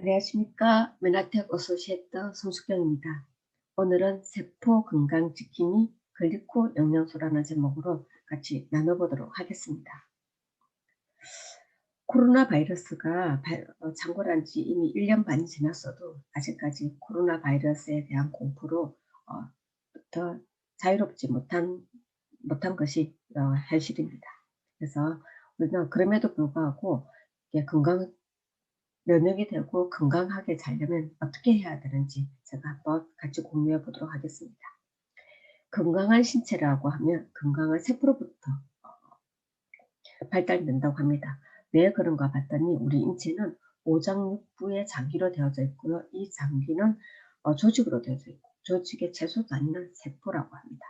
안녕하십니까. 메나텍 어소시에이터 손수경입니다. 오늘은 세포 건강 지킴이 글리코 영양소라는 제목으로 같이 나눠보도록 하겠습니다. 코로나 바이러스가 어, 창궐한 지 이미 1년 반이 지났어도 아직까지 코로나 바이러스에 대한 공포로 어, 더 자유롭지 못한, 못한 것이 어, 현실입니다. 그래서 우리는 그럼에도 불구하고 건강 면역이 되고 건강하게 자려면 어떻게 해야 되는지 제가 한번 같이 공유해 보도록 하겠습니다. 건강한 신체라고 하면 건강한 세포로부터 어, 발달된다고 합니다. 왜 그런가 봤더니 우리 인체는 오장육부의 장기로 되어져 있고요. 이 장기는 어, 조직으로 되어져 있고 조직의 최소 단위는 세포라고 합니다.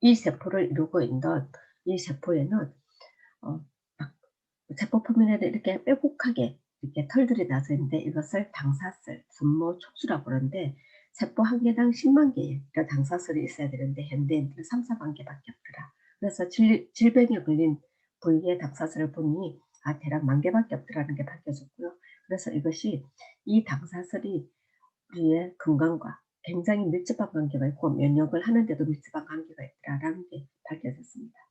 이 세포를 이루고 있는 이 세포에는 어, 세포 표면에 이렇게 빼곡하게 이렇게 털들이 나서 있는데 이것을 당사슬, 분모 촉수라고 그러는데 세포 한 개당 10만 개의 당사슬이 있어야 되는데 현대인들은 3, 4만 개밖에 없더라. 그래서 질, 질병에 걸린 부위의 당사슬을 보니 아 대략 만 개밖에 없더라는 게 밝혀졌고요. 그래서 이것이 이 당사슬이 우리의 건강과 굉장히 밀접한 관계가 있고 면역을 하는데도 밀접한 관계가 있다라는 게 밝혀졌습니다.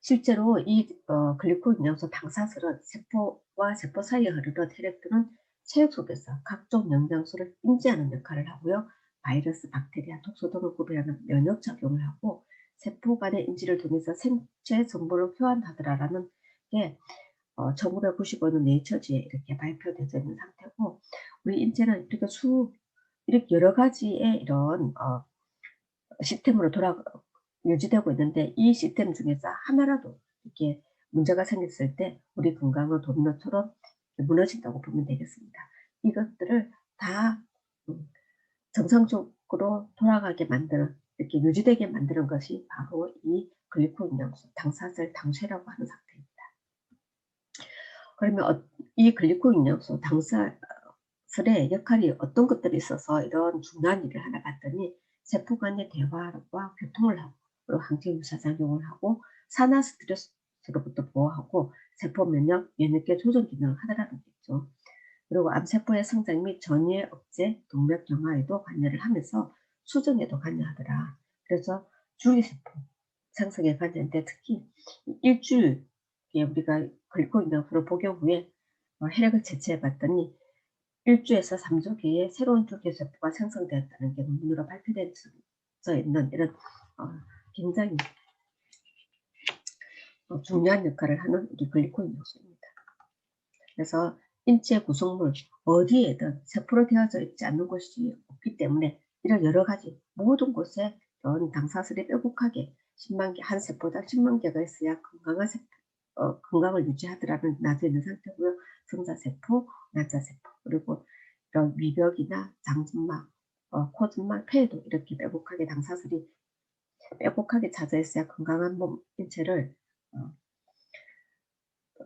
실제로 이 어, 글리코 영양소 당사슬은 세포와 세포 사이에 흐르는 혈액들은 체육 속에서 각종 영양소를 인지하는 역할을 하고요. 바이러스, 박테리아, 독소 등을 구별하는 면역 작용을 하고 세포 간의 인지를 통해서 생체 정보를 교환하더라라는 게 어, 1995년 네이처지에 이렇게 발표되어 있는 상태고 우리 인체는 이렇게 수 이렇게 여러 가지의 이런 어, 시스템으로 돌아 유지되고 있는데 이 시스템 중에서 하나라도 이렇게 문제가 생겼을 때 우리 건강은 도미노처럼 무너진다고 보면 되겠습니다. 이것들을 다 음, 정상적으로 돌아가게 만드는 이렇게 유지되게 만드는 것이 바로 이 글리코 영양소, 당사슬, 당쇠라고 하는 상태입니다. 그러면 어, 이 글리코 영양소, 당사슬의 역할이 어떤 것들이 있어서 이런 중요한 일을 하나 봤더니 세포 간의 대화와 교통을 하고 항체 유사 작용을 하고 산화 스트레스로부터 보호하고 세포 면역, 면역계 조정 기능을 하더라는 거죠. 그리고 암세포의 성장 및 전이의 억제, 동맥 경화에도 관여를 하면서 수정에도 관여하더라. 그래서 줄기세포 생성에 관여인데 특히 일주일 우리가 글리코 인양소를 복용 후에 어, 혈액을 채취해 봤더니 1주에서 3주 기에 새로운 줄기세포가 생성되었다는 게 논문으로 발표되어 있는 이런 어, 굉장히 어, 중요한 역할을 하는 우리 글리코인 요소입니다. 그래서 인체 구성물 어디에든 세포로 되어져 있지 않는 곳이 없기 때문에 이런 여러 가지 모든 곳에 이런 당사슬이 빼곡하게 10만 개, 한 세포당 10만 개가 있어야 건강한 세포, 어, 건강을 유지하더라는 나져 있는 상태고요. 성자세포, 난자세포, 그리고 이런 위벽이나 장점막, 어, 코점막, 폐에도 이렇게 빼곡하게 당사슬이 빼곡하게 있어야 건강한 몸 인체를 어,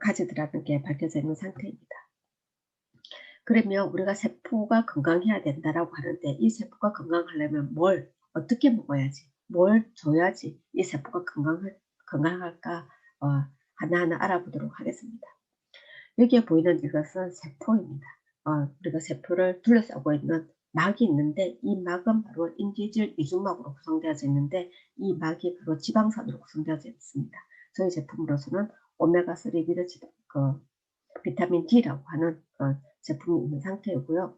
가지더라는 게 밝혀져 있는 상태입니다. 그러면 우리가 세포가 건강해야 된다라고 하는데 이 세포가 건강하려면 뭘 어떻게 먹어야지 뭘 줘야지 이 세포가 건강할, 건강할까 어, 하나하나 알아보도록 하겠습니다. 여기에 보이는 이것은 세포입니다. 어, 우리가 세포를 둘러싸고 있는 막이 있는데 이 막은 바로 인지질 이중막으로 구성되어져 있는데 이 막이 바로 지방산으로 구성되어져 있습니다. 저희 제품으로서는 오메가3 비타민, 그, 비타민 D라고 하는 그 제품이 있는 상태이고요.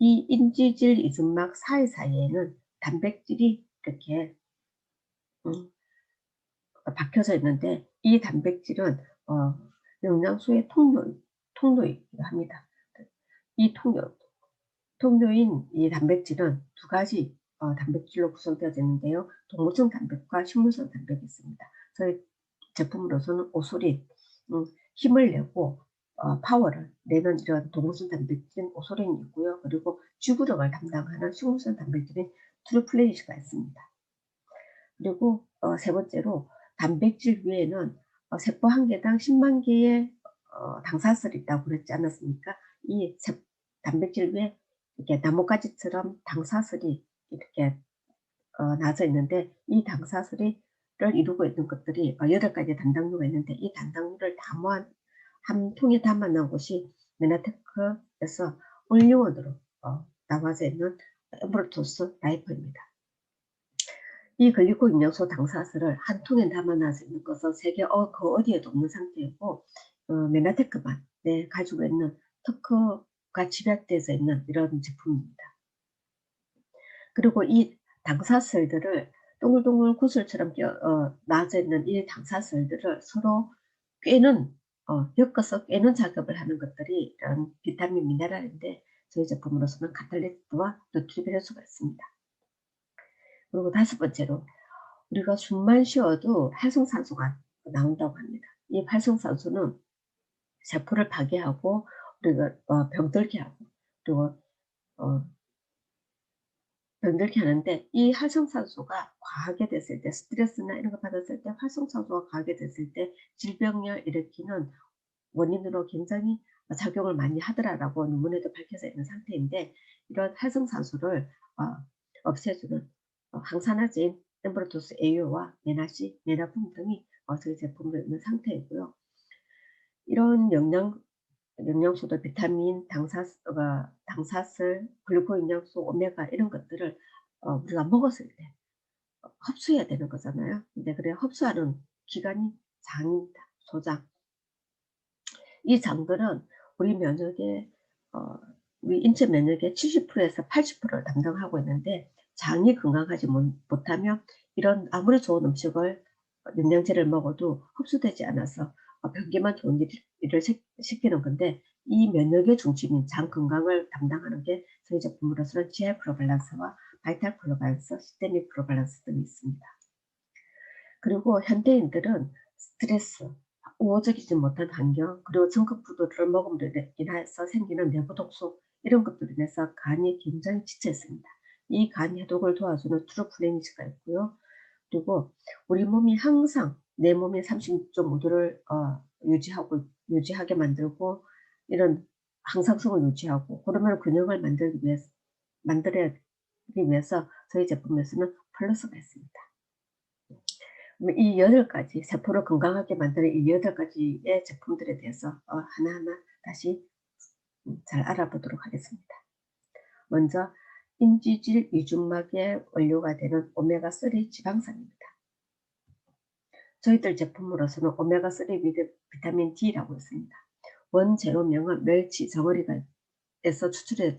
이 인지질 이중막 사이사이에는 단백질이 이렇게 음, 박혀져 있는데 이 단백질은 어, 영양소의 통로, 통로이기도 합니다. 이 통로, 통로인 이 단백질은 두 가지 어, 단백질로 구성되어져 있는데요. 동물성 단백과 식물성 단백이 있습니다. 저희 제품으로서는 오소린, 음, 힘을 내고 어, 파워를 내는 이런 동물성 단백질인 오소린이 있고요. 그리고 지구력을 담당하는 식물성 단백질인 트루플레이시가 있습니다. 그리고 어, 세 번째로 단백질 위에는 어, 세포 한 개당 10만 개의 어, 당사슬이 있다고 그랬지 않았습니까? 이 세, 단백질 위에 이렇게 나뭇가지처럼 당사슬이 이렇게 어, 나져 있는데 이 당사슬을 이루고 있는 것들이 어, 여덟 가지 단당류가 있는데 이 단당류를 다 모아 한 통에 담아 놓은 것이 메나테크에서 올리원으로 어, 나와져 있는 엠브로토스 라이퍼입니다. 이 글리코 영양소 당사슬을 한 통에 담아놔서 있는 것은 세계 어, 그 어디에도 없는 상태이고 어, 메나테크만 네, 가지고 있는 특허 가 집약되어 있는 이런 제품입니다. 그리고 이 당사슬들을 동글동글 구슬처럼 어, 나져 있는 이 당사슬들을 서로 꿰는 어, 엮어서 꿰는 작업을 하는 것들이 이런 비타민 미네랄인데 저희 제품으로서는 카탈리트와 누트리벨 효소가 있습니다. 그리고 다섯 번째로 우리가 숨만 쉬어도 활성산소가 나온다고 합니다. 이 활성산소는 세포를 파괴하고 우리가 어, 병들게 하고 그리고 어, 병들게 하는데 이 활성산소가 과하게 됐을 때 스트레스나 이런 거 받았을 때 활성산소가 과하게 됐을 때 질병을 일으키는 원인으로 굉장히 작용을 많이 하더라라고 논문에도 밝혀져 있는 상태인데 이런 활성산소를 어, 없애주는 어, 항산화제인 엠브로토스 AU와 메나시, 메나품 등이 어, 저희 제품으로 있는 상태이고요. 이런 영양 영양소도 비타민, 당사, 어, 당사슬, 글루코 영양소, 오메가 이런 것들을 어, 우리가 먹었을 때 어, 흡수해야 되는 거잖아요. 근데 그래 흡수하는 기관이 장입니다. 소장. 이 장들은 우리 면역의 어, 우리 인체 면역의 70%에서 80%를 담당하고 있는데 장이 건강하지 못하면 이런 아무리 좋은 음식을 영양제를 먹어도 흡수되지 않아서 변기만 좋은 일을 시키는 건데 이 면역의 중심인 장 건강을 담당하는 게 저희 제품으로서는 GI 프로밸런스와 바이탈 프로밸런스, 시스테믹 프로밸런스 등이 있습니다. 그리고 현대인들은 스트레스, 우호적이지 못한 환경, 그리고 전극푸드를 먹음으로 인해서 생기는 내부 독소 이런 것들로 인해서 간이 굉장히 지쳐 있습니다. 이 간 해독을 도와주는 트루플레니스가 있고요. 그리고 우리 몸이 항상 내 몸의 36.5도를 어, 유지하고 유지하게 만들고 이런 항상성을 유지하고 호르몬 균형을 만들기 위해서 만들기 위해서 저희 제품에서는 플러스가 있습니다. 이 여덟 가지 세포를 건강하게 만드는 이 여덟 가지의 제품들에 대해서 어, 하나하나 다시 잘 알아보도록 하겠습니다. 먼저 인지질 이중막의 원료가 되는 오메가3 지방산입니다. 저희들 제품으로서는 오메가3 비타민 D라고 있습니다. 원재료명은 멸치 덩어리가에서 추출되어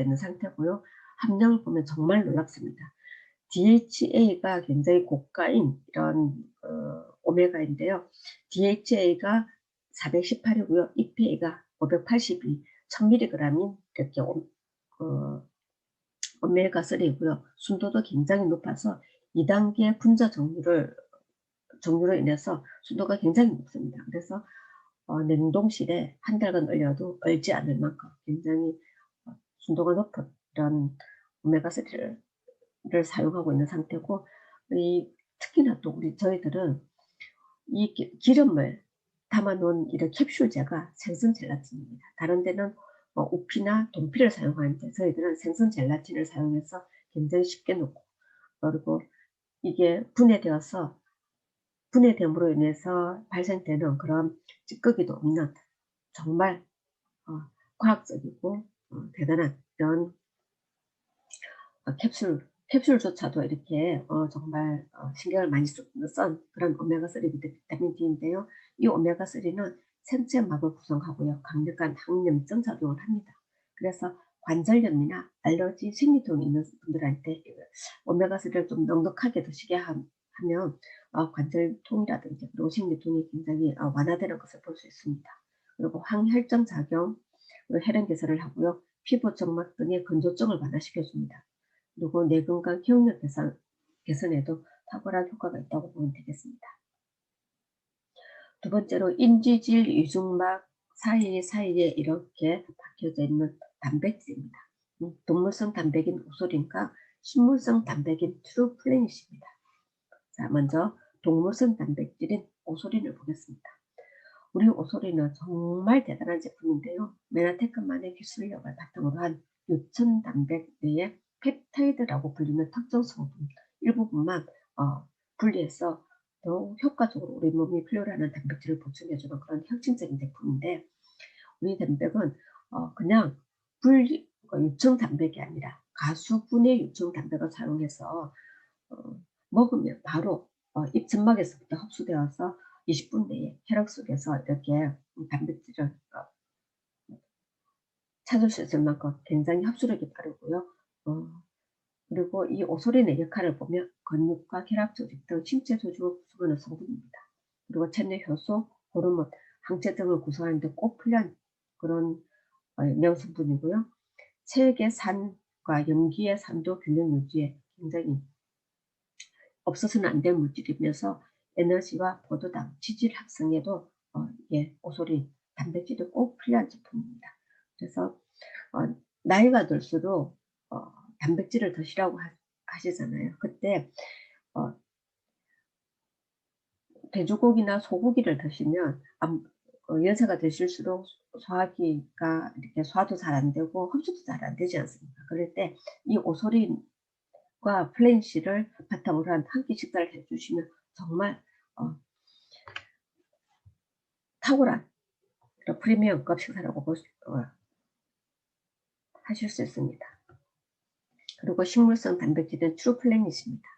있는 상태고요. 함량을 보면 정말 놀랍습니다. DHA가 굉장히 고가인 이런 어, 오메가인데요. DHA가 418이고요. EPA가 582, 1000mg인 이렇게 어, 오메가3이고요. 순도도 굉장히 높아서 2단계 분자 종류를 종류로 인해서 순도가 굉장히 높습니다. 그래서 어, 냉동실에 한 달간 얼려도 얼지 않을 만큼 굉장히 어, 순도가 높은 이런 오메가3를 사용하고 있는 상태고 이 특히나 또 우리 저희들은 이 기름을 담아놓은 이런 캡슐제가 생선 젤라틴입니다. 다른 데는 뭐 우피나 돈피를 사용하는데 저희들은 생선 젤라틴을 사용해서 굉장히 쉽게 놓고 그리고 이게 분해되어서 분해됨으로 인해서 발생되는 그런 찌꺼기도 없는 정말 어, 과학적이고 어, 대단한 이런 어, 캡슐 캡슐조차도 이렇게 어, 정말 어, 신경을 많이 쓴 그런 오메가3 비타민 D인데요. 이 오메가3는 생체막을 구성하고요. 강력한 항염증 작용을 합니다. 그래서 관절염이나 알러지, 생리통이 있는 분들한테 오메가3를 좀 넉넉하게 드시게 하면 어, 관절통이라든지 생리통이 굉장히 어, 완화되는 것을 볼 수 있습니다. 그리고 항혈증 작용, 혈행 개선을 하고요. 피부 점막 등의 건조증을 완화시켜줍니다. 그리고 뇌건강 기억력 개선, 개선에도 탁월한 효과가 있다고 보면 되겠습니다. 두 번째로 인지질 유중막 사이사이에 이렇게 박혀져 있는 단백질입니다. 음, 동물성 단백인 오소린과 식물성 단백인 트루플래닛입니다. 자, 먼저 동물성 단백질인 오소린을 보겠습니다. 우리 오소린은 정말 대단한 제품인데요. 메나테크만의 기술력을 바탕으로 한 유천 단백 내에 펩타이드라고 불리는 특정 성분 일부분만 어, 분리해서 더 효과적으로 우리 몸이 필요로 하는 단백질을 보충해주는 그런 혁신적인 제품인데 우리 단백은 어, 그냥 불 어, 유청 단백이 아니라 가수분의 유청 단백을 사용해서 어, 먹으면 바로 어, 입천막에서부터 흡수되어서 20분 내에 혈액 속에서 이렇게 단백질을 어, 찾을 수 있을 만큼 굉장히 흡수력이 빠르고요. 어, 그리고 이 오소린의 역할을 보면 근육과 혈압 조직 등 신체 조직을 구성하는 성분입니다. 그리고 체내 효소, 호르몬, 항체 등을 구성하는데 꼭 필요한 그런 어, 명성분이고요. 체액의 산과 염기의 산도 균형 유지에 굉장히 없어서는 안 될 물질이면서 에너지와 포도당, 지질 합성에도 어, 예, 오소린, 단백질이 꼭 필요한 제품입니다. 그래서 어, 나이가 들수록 어, 단백질을 드시라고 하, 시잖아요 그때 어, 돼지고기나 소고기를 드시면 어, 연세가 드실수록 소화기가 이렇게 소화도 잘 안 되고 흡수도 잘 안 되지 않습니까? 그럴 때 이 오소린 과 플랜시를 바탕으로 한 한 끼 식사를 해주시면 정말 어, 탁월한 프리미엄급 식사라고 볼 수, 어, 하실 수 있습니다. 그리고 식물성 단백질은 트루플래닛입니다.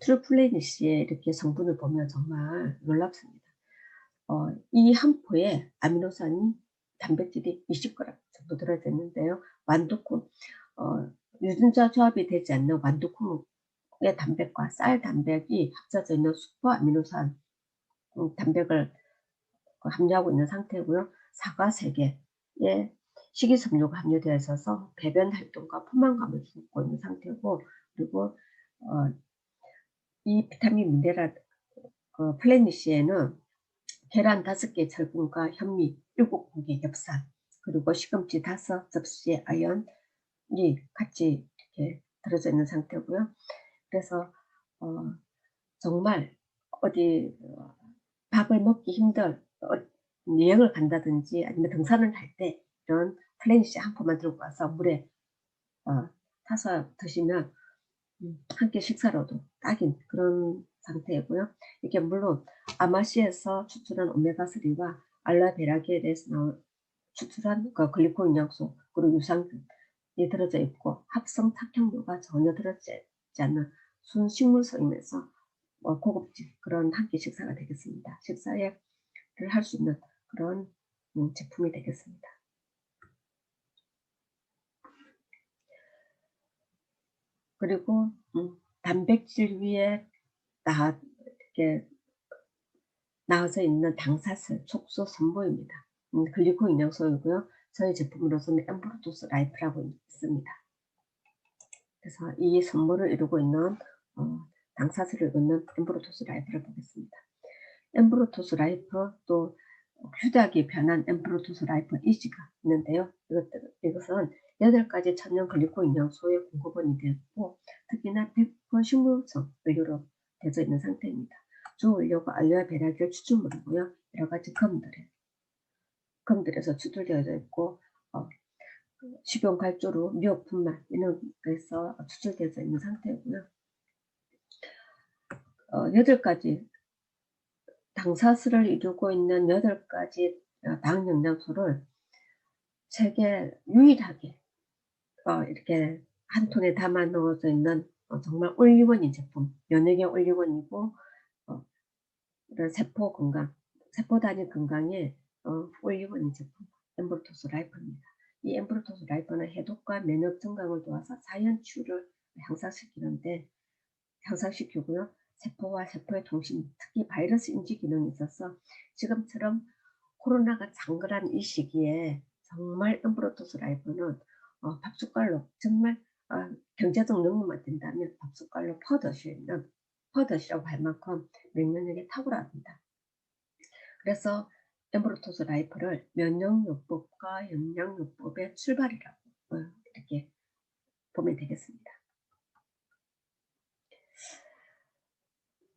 트루플래닛의 이렇게 성분을 보면 정말 놀랍습니다. 어, 이 한 포에 아미노산이 단백질이 20g 정도 들어져 있는데요. 완두콩, 어, 유전자 조합이 되지 않는 완두 콩의 단백과 쌀 단백이 합쳐져 있는 슈퍼 아미노산 음, 단백을 함유하고 있는 상태고요. 사과 3개에 식이섬유가 함유되어 있어서 배변 활동과 포만감을 주고 있는 상태고 그리고 어, 이 비타민 미네랄 어, 플래닛시에는 계란 5개 철분과 현미 7공기 엽산 그리고 시금치 5 접시의 아연 이 같이 이렇게 들어져 있는 상태고요. 그래서 어, 정말 어디 어, 밥을 먹기 힘들 어, 여행을 간다든지 아니면 등산을 할 때 이런 플래닛시 한 포만 들고 가서 물에 어, 타서 드시면 음, 한끼 식사로도 딱인 그런 상태이고요. 이게 물론 아마시에서 추출한 오메가3와 알라베라겔에서 나온 추출한 그 글리코 영양소 그리고 유산균 이 들어져 있고 합성 탁향류가 전혀 들어있지 않는 순식물성이면서 뭐 고급진 그런 한 끼 식사가 되겠습니다. 식사에 할수 있는 그런 음, 제품이 되겠습니다. 그리고 음, 단백질 위에 나 이렇게 나와서 있는 당사슬 촉소 선보입니다. 음, 글리코 영양소이고요. 저희 제품으로서는 엠브로토스 라이프라고 있습니다. 그래서 이 선물을 이루고 있는 어, 당사슬을 잇는 엠브로토스 라이프를 보겠습니다. 엠브로토스 라이프 또 휴대하기 편한 엠브로토스 라이프 이지가 있는데요. 이것, 이것은 8가지 천연 글리코 영양소의 공급원이 되었고 특히나 100% 식물성 원료로 되어 있는 상태입니다. 주 원료가 알로에 베라겔 추출물이고요. 여러 가지 검들 에 검들에서 추출되어 있고 어, 식용 갈조로 미역 분말 이런 것에서 추출되어 있는 상태고요. 어, 8가지 당사슬을 이루고 있는 8가지 당 영양소를 세계 유일하게 어, 이렇게 한 통에 담아 넣어져 있는 어, 정말 올리원인 제품, 면역의 올리원이고 어, 세포 건강, 세포 단위 건강에 어, 올리원인 제품 엠브로토스 라이프입니다. 이 엠브로토스 라이프는 해독과 면역 증강을 도와서 자연 치유를 향상시키는데 향상시키고요. 세포와 세포의 통신, 특히 바이러스 인지 기능이 있어서 지금처럼 코로나가 장글한 이 시기에 정말 엠브로토스 라이프는 어, 밥 숟갈로 정말 어, 경제적 능력만 된다면 밥 숟갈로 퍼드시는 퍼드시라고 할 만큼 면역력이 탁월합니다. 그래서 엠브로토스 라이프를 면역요법과 영양요법의 출발이라고 어, 이렇게 보면 되겠습니다.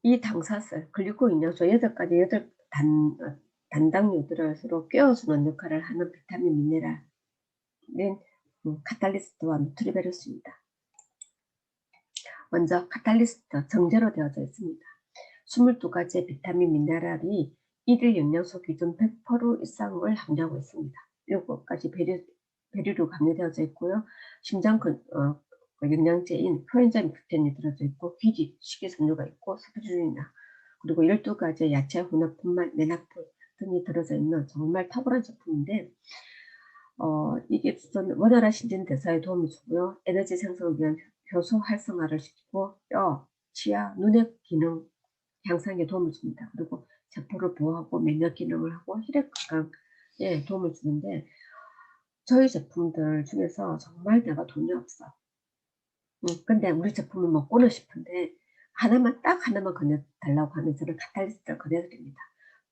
이 당사슬, 글리코 인양소 8가지 8 단, 어, 단당류들을 서로 꿰어주는 역할을 하는 비타민 미네랄은 음, 카탈리스트와 누트리베르스입니다. 먼저 카탈리스트 정제로 되어져 있습니다. 22가지의 비타민 미네랄이 1일 영양소 기준 100% 이상을 함유하고 있습니다. 요거까지 배류, 배류로 감염되어져 있고요. 심장 근, 어, 그 영양제인 코엔자임 Q10이 들어져 있고 귀지, 식이섬유가 있고 스푸주린이나 그리고 12가지의 야채 혼합 분말, 메나폴 등이 들어져 있는 정말 탁월한 제품인데 어, 이게 우선 원활한 신진 대사에 도움을 주고요. 에너지 생성을 위한 효소 활성화를 시키고 뼈, 치아, 눈의 기능 향상에 도움을 줍니다. 그리고 세포를 보호하고 면역 기능을 하고 혈액 건강에 도움을 주는데 저희 제품들 중에서 정말 내가 돈이 없어. 음, 근데 우리 제품을 먹고는 싶은데 하나만 딱 하나만 건네달라고 하면 저는 카탈리스트를 건네드립니다.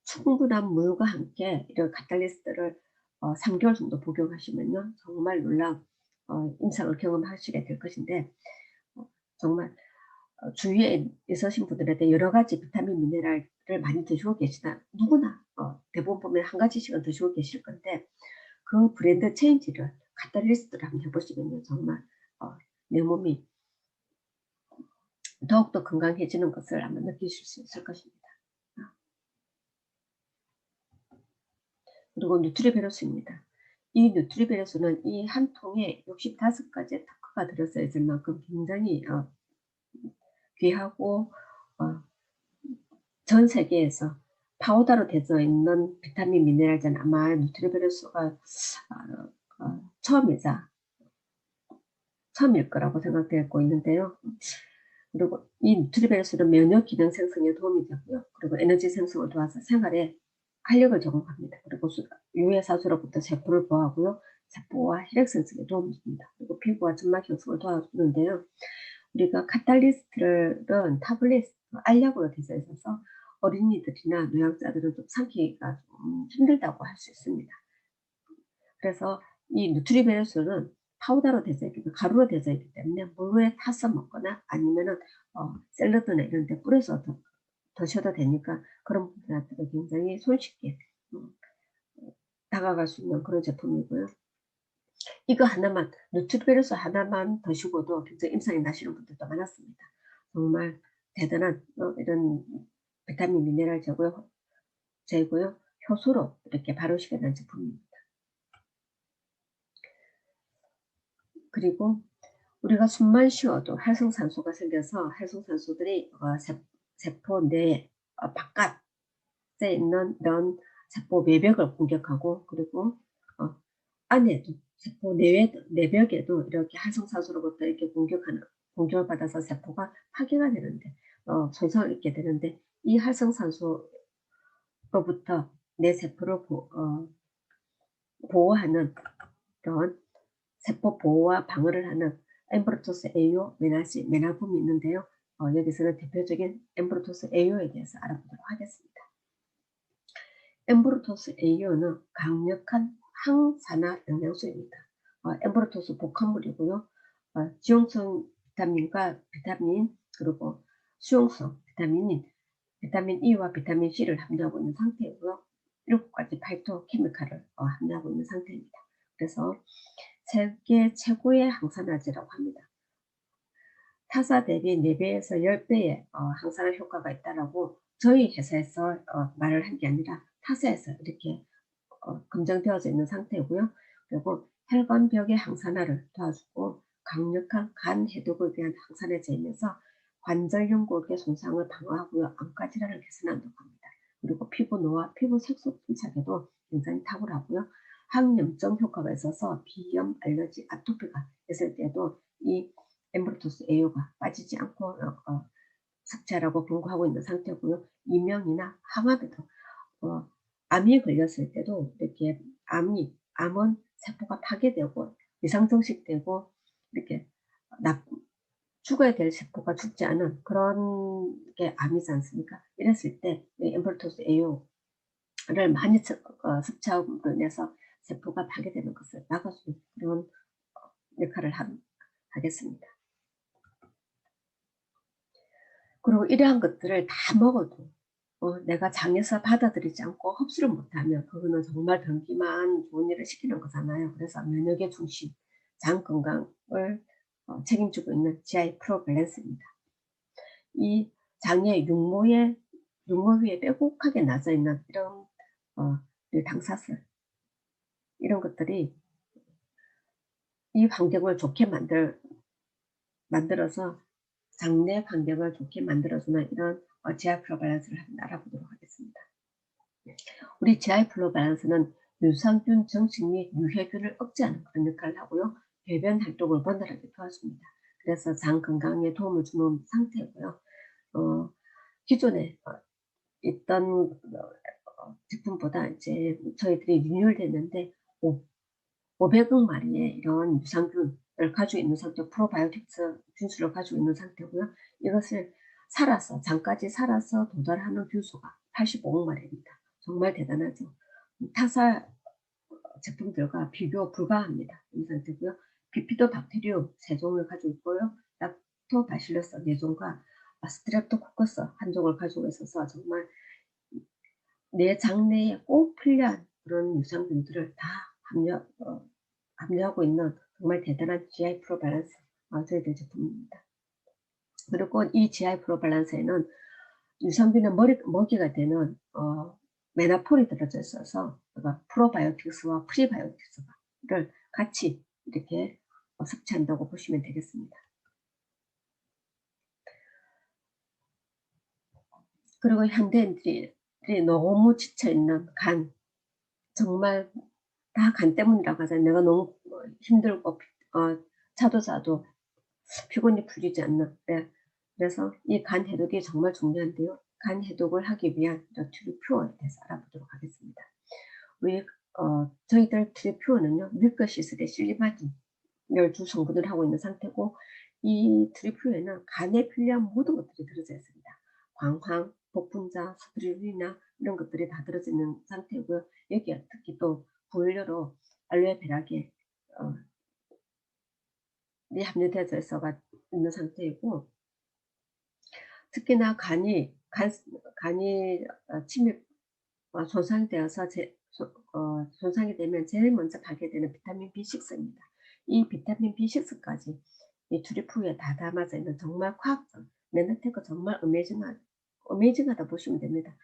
충분한 물과 함께 이런 카탈리스트를 어, 3개월 정도 복용하시면요 정말 놀라운 어, 임상을 경험하시게 될 것인데 어, 정말 어, 주위에 있으신 분들한테 여러 가지 비타민 미네랄을 많이 드시고 계시다 누구나 어, 대부분 보면 한 가지씩은 드시고 계실 건데 그 브랜드 체인지를 카탈리스트를 한번 해보시면요 정말 어, 내 몸이 더욱더 건강해지는 것을 한번 느끼실 수 있을 것입니다. 그리고 뉴트리베로스입니다. 이 뉴트리베로스는 이 한 통에 65가지의 특허가 들어서 있을 만큼 굉장히 어, 귀하고 어, 전 세계에서 파우더로 되어 있는 비타민 미네랄제는 아마 뉴트리베로스가 어, 어, 처음이자 처음일 거라고 생각되고 있는데요. 그리고 이 뉴트리베로스는 면역 기능 생성에 도움이 되고요. 그리고 에너지 생성을 도와서 생활에 활력을 제공합니다. 그리고 유해 사수로부터 세포를 보호하고요. 세포와 혈액 생성에 도움을 줍니다. 그리고 피부와 점막 형성을 도와주는데요. 우리가 카탈리스트는 타블렛, 알약으로 되어 있어서 어린이들이나 노약자들은 좀 삼키기가 좀 힘들다고 할 수 있습니다. 그래서 이 누트리베르스는 파우더로 되어 있기 가루로 되어 있기 때문에 물에 타서 먹거나 아니면은 어, 샐러드나 이런 데 뿌려서 드셔도 되니까 그런 분들한테 굉장히 손쉽게 음, 다가갈 수 있는 그런 제품이고요. 이거 하나만, 누트리베르스 하나만 드시고도 굉장히 임상이 나시는 분들도 많았습니다. 정말 대단한 어, 이런 비타민 미네랄 제고요, 제고요, 효소로 이렇게 바르시게 된 제품입니다. 그리고 우리가 숨만 쉬어도 활성산소가 생겨서 활성산소들이 어, 세포 내 어, 바깥에 있는 이런 세포 외벽을 공격하고 그리고 어, 안에도 세포 내외, 내벽에도 이렇게 활성산소로부터 이렇게 공격하는 공격을 받아서 세포가 파괴가 되는데 어, 손상을 입게 되는데 이 활성산소로부터 내 세포를 보, 어, 보호하는 그런 세포 보호와 방어를 하는 엠브로토스 에이오 메나시 메나품이 있는데요. 어, 여기서는 대표적인 엠브로토스 에이오에 대해서 알아보도록 하겠습니다. 엠브로토스 에이오는 강력한 항산화 영양소입니다. 어, 엠브로토스 복합물이고요. 어, 지용성 비타민과 비타민 그리고 수용성 비타민인 비타민 E와 비타민 C를 함유하고 있는 상태이고요. 7가지 파이토 케미칼을 어, 함유하고 있는 상태입니다. 그래서 세계 최고의 항산화제라고 합니다. 타사 대비 4배에서 10배의 어, 항산화 효과가 있다라고 저희 회사에서 어, 말을 한 게 아니라 타사에서 이렇게 어, 검증되어져 있는 상태고요. 그리고 혈관벽의 항산화를 도와주고 강력한 간 해독을 위한 항산화 제이면서 관절 연골의 손상을 방어하고요. 암과 질환을 개선한다고 합니다. 그리고 피부 노화, 피부 색소 침착에도 굉장히 탁월하고요. 항염증 효과가 있어서 비염, 알러지, 아토피가 있을 때도 이 엠브로토스 에어가 빠지지 않고 어, 어, 삭제라고 권고하고 있는 상태고요. 이명이나 항암에도 어, 암이 걸렸을 때도 이렇게 암이 암은 세포가 파괴되고 이상정식되고 이렇게 나, 죽어야 될 세포가 죽지 않은 그런 게 암이지 않습니까? 이랬을 때 엠브로토스 에어를 많이 어, 섭취함으로 인해서 세포가 파괴되는 것을 있는 그런 어, 역할을 하겠습니다. 그리고 이러한 것들을 다 먹어도 어, 내가 장에서 받아들이지 않고 흡수를 못하면 그거는 정말 변기만 좋은 일을 시키는 거잖아요. 그래서 면역의 중심, 장 건강을 어, 책임지고 있는 GI 프로밸런스입니다. 이 장의 육모에 육모 위에 빼곡하게 나져 있는 이런 어, 당사슬 이런 것들이 이 환경을 좋게 만들 만들어서 장내 환경을 좋게 만들어주는 이런 어, GI 플로 밸런스를 한번 알아보도록 하겠습니다. 우리 GI 플로 밸런스는 유산균 정식 및 유해균을 억제하는 그런 역할을 하고요. 배변 활동을 원활하게 도와줍니다. 그래서 장 건강에 도움을 주는 상태고요. 어, 기존에 어, 있던 어, 제품보다 이제 저희들이 리뉴얼됐는데 500억 마리의 이런 유산균을 가지고 있는 상태, 프로바이오틱스 균수를 가지고 있는 상태고요. 이것을 살아서 장까지 살아서 도달하는 균수가 85억 마리입니다. 정말 대단하죠. 타사 제품들과 비교 불가합니다. 이 상태고요. 비피도 박테리움 세 종을 가지고 있고요. 락토바실러스 네 종과 스트랩토코커스 한 종을 가지고 있어서 정말 내 장내에 꼭 필요한 그런 유산균들을 다 함유, 어, 함유하고 있는 정말 대단한 GI 프로 밸런스 어, 저희들 제품입니다. 그리고 이 GI 프로 밸런스에는 유산균의 머리, 먹이가 되는 어, 메나폴이 들어져 있어서 그러니까 프로바이오틱스와 프리바이오틱스를 같이 이렇게 어, 섭취한다고 보시면 되겠습니다. 그리고 현대인들이 너무 지쳐있는 간 정말 다 간 때문이라고 하잖아요. 내가 너무 힘들고 어, 자도 자도 피곤이 풀리지 않는 네. 그래서 이 간 해독이 정말 중요한데요. 간 해독을 하기 위한 트리퓨어에 대해서 알아보도록 하겠습니다. 우리 어, 저희들 트리퓨어는요. 밀크시슬의 실리바딘을 주 성분을 하고 있는 상태고 이 트리퓨어에는 간에 필요한 모든 것들이 들어져 있습니다. 광황, 복분자, 스피루리나 이런 것들이 다 들어져 있는 상태고요. 여기에 특히 또 구연료로 알로에베라게 어, 함유되어 있어가 있는 상태이고 특히나 간이 간, 간이 어, 침입 어, 손상되어서 제, 어, 손상이 되면 제일 먼저 발견되는 비타민 B6입니다. 이 비타민 B6까지 이 트리프에 다 담아져 있는 정말 과학적 네너테크 정말 어메이징한 어메이징하다 보시면 됩니다.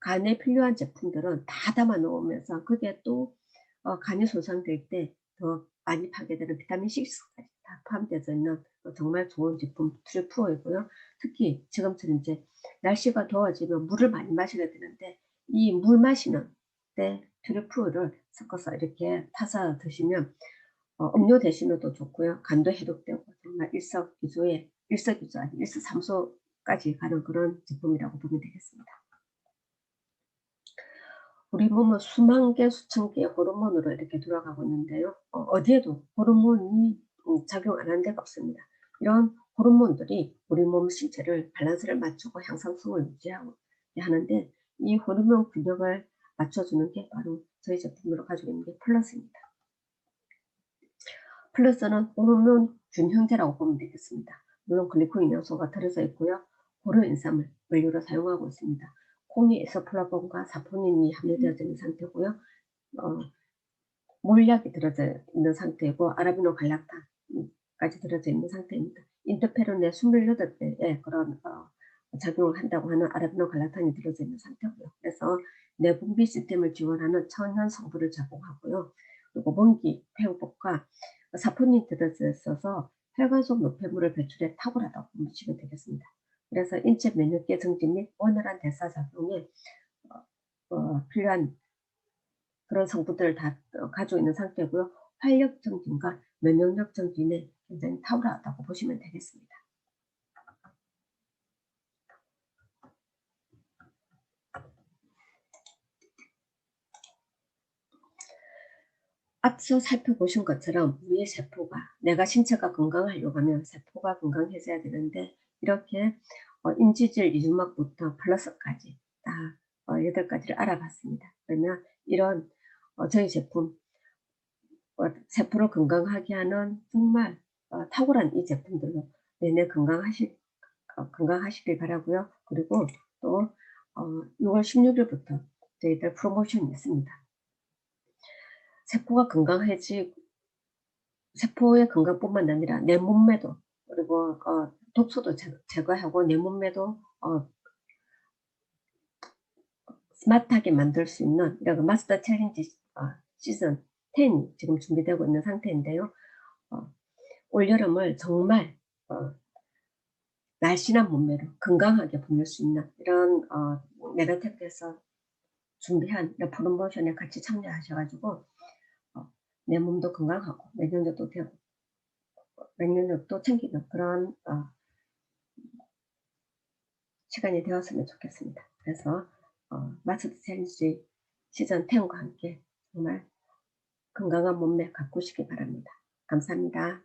간에 필요한 제품들은 다 담아 놓으면서 그게 또 어, 간이 손상될 때 더 많이 파괴되는 비타민 C6까지 다 포함되어 있는 정말 좋은 제품 트리프어이고요. 특히 지금처럼 이제 날씨가 더워지면 물을 많이 마셔야 되는데 이 물 마시는 때 트리프어를 섞어서 이렇게 타서 드시면 어, 음료 대신에도 좋고요. 간도 해독되고 정말 일석이조의 일석이조 아니 일석삼소 까지 가는 그런 제품이라고 보면 되겠습니다. 우리 몸은 수만 개, 수천 개의 호르몬으로 이렇게 돌아가고 있는데요. 어, 디에도 호르몬이 음, 작용 안 하는 데가 없습니다. 이런 호르몬들이 우리 몸 신체를 밸런스를 맞추고 향상성을 유지하고 하는데 이 호르몬 균형을 맞춰주는 게 바로 저희 제품으로 가지고 있는 게 플러스입니다. 플러스는 호르몬 균형제라고 보면 되겠습니다. 물론 글리코인 요소가 들어져 있고요. 고르 인삼을 원료로 사용하고 있습니다. 콩이 에서플라본과 사포닌이 함유되어 있는 상태고요. 어, 몰약이 들어져 있는 상태고 아라비노 갈락탄까지 들어져 있는 상태입니다. 인터페론의 28개의 그런 어, 작용을 한다고 하는 아라비노 갈락탄이 들어져 있는 상태고요. 그래서 내분비 시스템을 지원하는 천연 성분을 제공하고요. 그리고 먼기 회복과 사포닌이 들어져 있어서 혈관 속 노폐물을 배출해 탁월하다고 보시면 되겠습니다. 그래서 인체 면역계 증진 및 원활한 대사작용에 어, 어, 필요한 그런 성분들을 다 어, 가지고 있는 상태고요. 활력 증진과 면역력 증진에 굉장히 탁월하다고 보시면 되겠습니다. 앞서 살펴보신 것처럼 우리의 세포가 내가 신체가 건강하려고 하면 세포가 건강해져야 되는데 이렇게 어, 인지질 이중막부터 플러스까지 다 어, 8가지를 알아봤습니다. 그러면 이런 어, 저희 제품 어, 세포를 건강하게 하는 정말 어, 탁월한 이 제품들로 내내 건강하실, 어, 건강하시길 바라고요. 그리고 또 어, 6월 16일부터 저희들 프로모션이 있습니다. 세포가 건강해지 세포의 건강뿐만 아니라 내 몸매도 그리고 어, 독소도 제거하고 내 몸매도 어, 스마트하게 만들 수 있는 이런 마스터 챌린지 어, 시즌 10이 지금 준비되고 있는 상태인데요. 어, 올여름을 정말 어, 날씬한 몸매로 건강하게 보낼 수 있는 이런 어, 메가텍에서 준비한 프로모션에 같이 참여하셔가지고 어, 내 몸도 건강하고 면역력도 되고 면역력도 챙기는 그런 어, 시간이 되었으면 좋겠습니다. 그래서 어, 마스터 챌린지 시즌 10과 함께 정말 건강한 몸매 가꾸시기 바랍니다. 감사합니다.